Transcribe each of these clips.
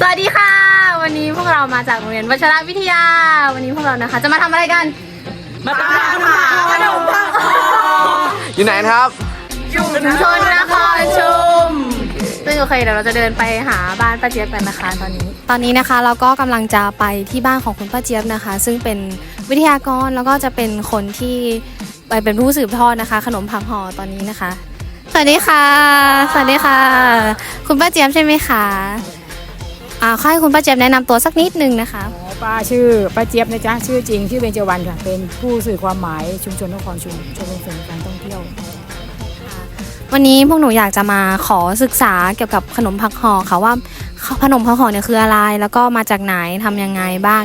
สวัสดีค่ะ วันนี้พวกเรามาจากโรงเรียนวัชรวิทยา วันนี้พวกเรานะคะ จะมาทำอะไรกัน มาตามหาขนมปังอยู่ไหนนะครับชุมชนนครชุมซึ่งโอเคเดี๋ยวเราจะเดินไปหาบ้านป้าเจี๊ยบกันนะคะตอนนี้ ตอนนี้นะคะเราก็กำลังจะไปที่บ้านของคุณป้าเจี๊ยบนะคะ ซึ่งเป็นวิทยากรแล้วก็จะเป็นคนที่ไปเป็นผู้สืบทอดนะคะ ขนมผักห่อตอนนี้นะคะ สวัสดีค่ะ สวัสดีค่ะ คุณป้าเจี๊ยบใช่ไหมคะ อ่าขอให้คุณป้าเจี๊ยบแนะนำตัวสักนิดนึงนะคะป้าชื่อป้าเจี๊ยบนะจ๊ะชื่อจริงชื่อเบญจวรรณค่ะ เป็นผู้สื่อความหมายชุมชนนครชุมชมรมส่งเสริมการท่องเที่ยว วันนี้พวกหนูอยากจะมาขอศึกษาเกี่ยวกับขนมผักห่อค่ะว่าขนมผักห่อเนี่ยคืออะไร แล้วก็มาจากไหนทำยังไงบ้าง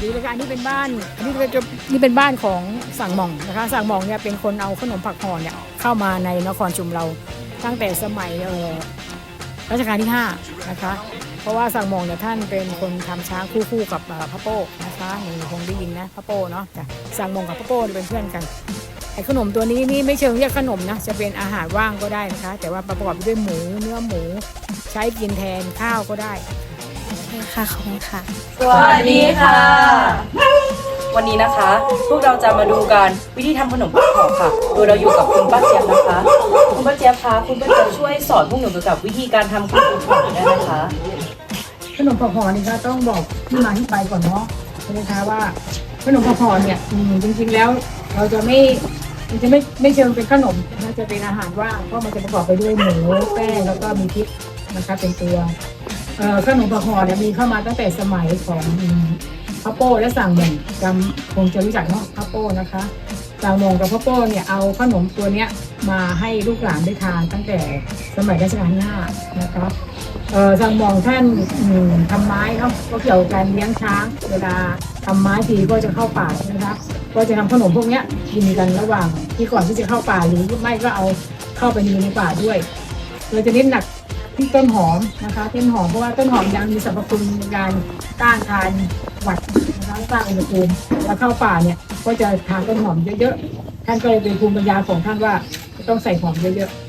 ดีเลยค่ะอันนี้เป็นบ้านอันนี้เป็นนี่เป็นบ้านของสั่งหม่องนะคะสั่งหม่องเนี่ยเป็นคนเอาขนมผักห่อเนี่ยเข้ามาในนครชุมเราตั้งแต่สมัยเอ่อรัชกาลที่5นะคะ เพราะว่าสั่งหม่องเนี่ยท่านเป็นคนทำช้างคู่คู่กับเอ่อพระโป้นะคะหนูคงได้ยินนะพระโป้เนาะจ้ะสั่งหม่องกับพระโป้เนี่ยเป็นเพื่อนกันไอ้ขนมตัวนี้นี่ไม่เชิงเรียกขนมนะจะเป็นอาหารว่างก็ได้นะคะ แต่ว่าประกอบไปด้วยหมูเนื้อหมู ใช้กินแทนข้าวก็ได้ค่ะขอบคุณค่ะสวัสดีค่ะ วันนี้นะคะ พวกเราจะมาดูกันวิธีทำขนมปังห่อค่ะ โดยเราอยู่กับคุณป้าเจี๊ยบนะคะ คุณป้าเจี๊ยบคะคุณป้าเจี๊ยบช่วยสอนพวกหนูเกี่ยวกับวิธีการทำขนมปังห่อได้ไหมคะ ขนมผักห่อนี่ก็ต้องบอกที่มาที่ไปก่อนเนาะใช่ไหมคะว่าขนมผักห่อเนี่ยอืมจริง ๆ แล้วเราจะไม่มันจะไม่ไม่เชิงเป็นขนมนะจะเป็นอาหารว่างเพราะมันจะประกอบไปด้วยหมูแป้งแล้วก็มีพริกนะคะเป็นตัวเอ่อขนมผักห่อเนี่ยมีเข้ามาตั้งแต่สมัยของพระโป้และสั่งหม่งจำคงจะรู้จักเนาะพระโป้นะคะสั่งหมงกับพระโป้เนี่ยเอาขนมตัวเนี้ยมาให้ลูกหลานได้ทานตั้งแต่สมัยรัชกาลที่ห้านะคะ เอ่อทางมองท่านทำไม้เนาะก็เกี่ยวกับการเลี้ยงช้าง เวลาทำไม้ทีก็จะเข้าป่าใช่ไหมครับ ก็จะทำขนมพวกนี้ยกินกันระหว่างที่ก่อนที่จะเข้าป่าหรือไม่ก็เอาเข้าไปในในป่าด้วยเราจะเน้นหนักที่ต้นหอมนะคะต้นหอมเพราะว่าต้นหอมยังมีสรรพคุณในการต้านทานหวัดนะคะสร้างอุณหภูมิแล้วเข้าป่าเนี่ยก็จะทานต้นหอมเยอะๆท่านก็เลยเป็นภูมิปัญญาของท่านว่าต้องใส่หอมเยอะๆ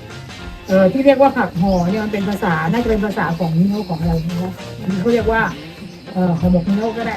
เอ่อที่เรียกว่าผักห่อเนี่ยมันเป็นภาษาน่าจะเป็นภาษาของมิโนะของอะไรนะครับมันเขาเรียกว่าเอ่อหอหมกมิโนะก็ได้